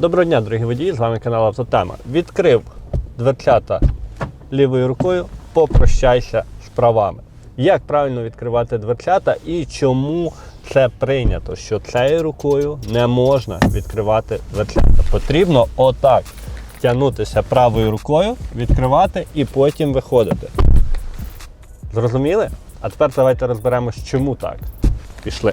Доброго дня, дорогі водії! З вами канал Автотема. Відкрив дверцята лівою рукою, попрощайся з правами. Як правильно відкривати дверцята і чому це прийнято, що цією рукою не можна відкривати дверцята. Потрібно отак тягнутися правою рукою, відкривати і потім виходити. Зрозуміли? А тепер давайте розберемось, чому так. Пішли.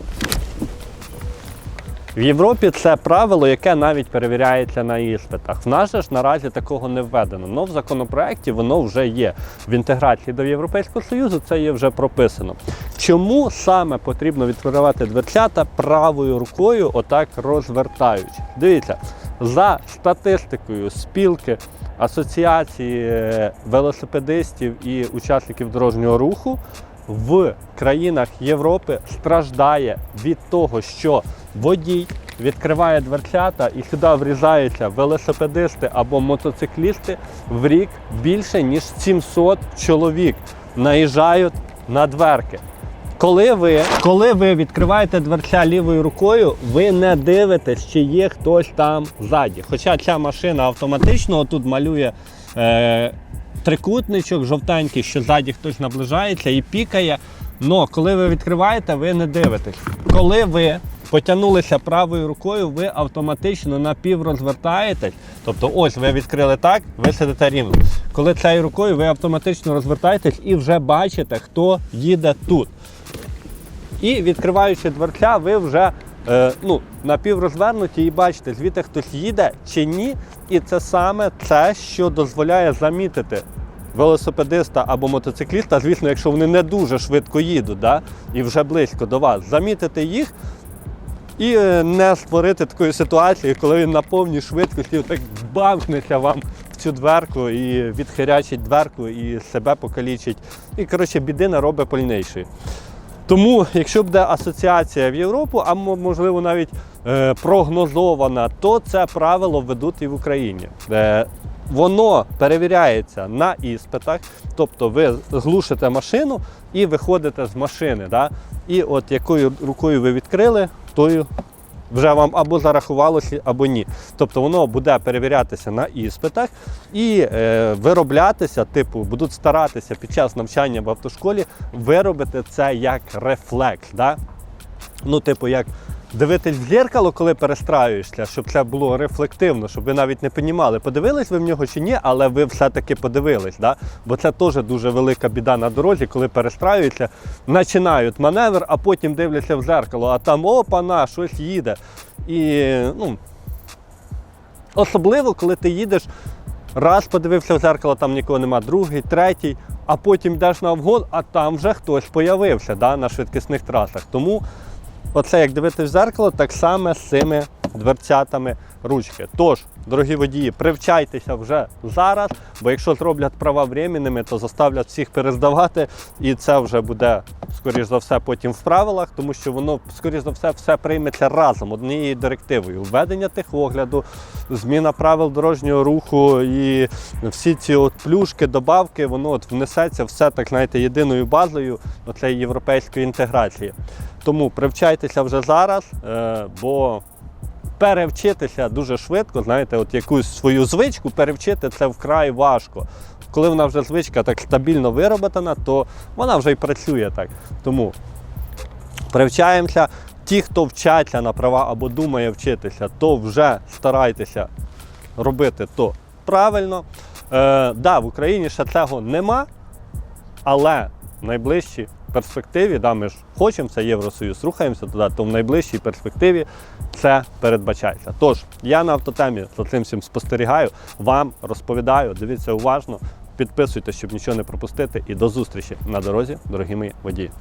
В Європі це правило, яке навіть перевіряється на іспитах. В нас же ж наразі такого не введено. але в законопроекті воно вже є. В інтеграції до Європейського Союзу це є вже прописано. Чому саме потрібно відкривати дверцята правою рукою, отак розвертаючи? Дивіться, за статистикою спілки асоціації е, велосипедистів і учасників дорожнього руху в країнах Європи страждає від того, що водій відкриває дверцята і сюди врізаються велосипедисти або мотоциклісти в рік більше ніж 700 чоловік наїжджають на дверки. Коли ви, коли ви відкриваєте дверця лівою рукою, ви не дивитесь, чи є хтось там ззаді. Хоча ця машина автоматично тут малює е, трикутничок жовтенький, що ззаді хтось наближається і пікає. Но коли ви відкриваєте, ви не дивитесь. Коли ви потягнулися правою рукою, ви автоматично напіврозвертаєтесь. Тобто, ось ви відкрили так, ви сидите рівно. Коли цією рукою ви автоматично розвертаєтесь і вже бачите, хто їде тут. І відкриваючи дверця, ви вже е, ну, напіврозвернуті і бачите, звідти хтось їде чи ні. І це саме це, що дозволяє замітити велосипедиста або мотоцикліста, звісно, якщо вони не дуже швидко їдуть, да, і вже близько до вас, замітити їх. І е, не створити такої ситуації, коли він на повній швидкості так бамкнеться вам в цю дверку і відхирячить дверку і себе покалічить. І коротше біди наробить польнейший. Тому, якщо буде асоціація в Європу, а можливо навіть е, прогнозована, то це правило введуть і в Україні. Е, воно перевіряється на іспитах, тобто ви глушите машину і виходите з машини. Да? І от якою рукою ви відкрили, тою вже вам або зарахувалося, або ні. Тобто воно буде перевірятися на іспитах і е, вироблятися, типу, будуть старатися під час навчання в автошколі виробити це як рефлекс. Да? Ну, типу, як дивитись в дзеркало, коли перестраюєшся, щоб це було рефлективно, щоб ви навіть не понімали, подивились ви в нього чи ні, але ви все-таки подивились. Да? Бо це теж дуже велика біда на дорозі, коли перестраюються, починають маневр, а потім дивляться в дзеркало, а там опана, щось їде. І ну, особливо, коли ти їдеш, раз подивився в дзеркало, там нікого нема, другий, третій, а потім йдеш на обгон, а там вже хтось появився да, на швидкісних трасах. Тому оце як дивитись в зеркало, так само з цими дверцятами ручки. Тож, дорогі водії, привчайтеся вже зараз, бо якщо зроблять права временними, то заставлять всіх перездавати, і це вже буде, скоріш за все, потім в правилах, тому що воно, скоріш за все, все прийметься разом однією директивою. Введення техогляду, зміна правил дорожнього руху і всі ці от плюшки, добавки, воно от внесеться все так, знаєте, єдиною базою оцеї європейської інтеграції. Тому привчайтеся вже зараз, е, бо перевчитися дуже швидко, знаєте, от якусь свою звичку перевчити це вкрай важко. Коли вона вже звичка так стабільно вироботана, то вона вже й працює так. Тому привчаємося. Ті, хто вчаться на права або думає вчитися, то вже старайтеся робити то правильно. Е, да, в Україні ще цього нема, але в найближчій перспективі, да, ми ж хочемо це Євросоюз, рухаємося туди, то в найближчій перспективі це передбачається. Тож, я на автотемі за цим всім спостерігаю, вам розповідаю, дивіться уважно, підписуйтесь, щоб нічого не пропустити. І до зустрічі на дорозі, дорогі мої водії.